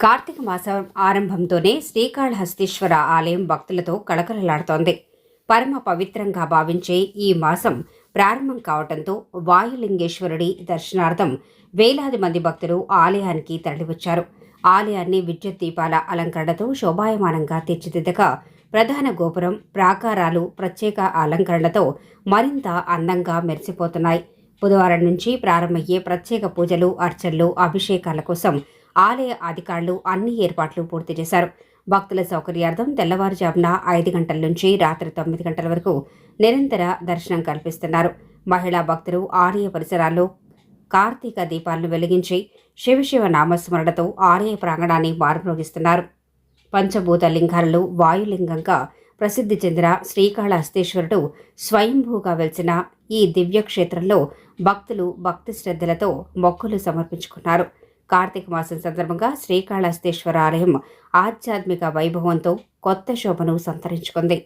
కార్తీక మాసం ఆరంభంతోనే శ్రీకాళహస్తీశ్వర ఆలయం భక్తులతో కళకళలాడుతోంది. పరమ పవిత్రంగా భావించే ఈ మాసం ప్రారంభం కావడంతో వాయులింగేశ్వరుడి దర్శనార్థం వేలాది మంది భక్తులు ఆలయానికి తరలివచ్చారు. ఆలయాన్ని విద్యుత్ దీపాల అలంకరణతో శోభాయమానంగా తీర్చిదిద్దగా ప్రధాన గోపురం ప్రాకారాలు ప్రత్యేక అలంకరణతో మరింత అందంగా మెరిసిపోతున్నాయి. బుధవారం నుంచి ప్రారంభమయ్యే ప్రత్యేక పూజలు అర్చనలు అభిషేకాల కోసం ఆలయ అధికారులు అన్ని ఏర్పాట్లు పూర్తి చేశారు. భక్తుల సౌకర్యార్థం తెల్లవారుజామున ఐదు గంటల నుంచి రాత్రి తొమ్మిది గంటల వరకు నిరంతర దర్శనం కల్పిస్తున్నారు. మహిళా భక్తులు ఆలయ పరిసరాల్లో కార్తీక దీపాలను వెలిగించి శివశివ నామస్మరణతో ఆలయ ప్రాంగణాన్ని మారుమ్రోగిస్తున్నారు పంచభూత లింగాలలో వాయులింగంగా ప్రసిద్ధి చెందిన శ్రీకాళహస్తీశ్వరుడు స్వయంభూగా వెలిసిన ఈ దివ్యక్షేత్రంలో భక్తులు భక్తి శ్రద్ధలతో మొక్కులు సమర్పించుకున్నారు. కార్తీక మాసం సందర్భంగా శ్రీకాళహస్తీశ్వర ఆలయం ఆధ్యాత్మిక వైభవంతో కొత్త శోభను సంతరించుకుంది.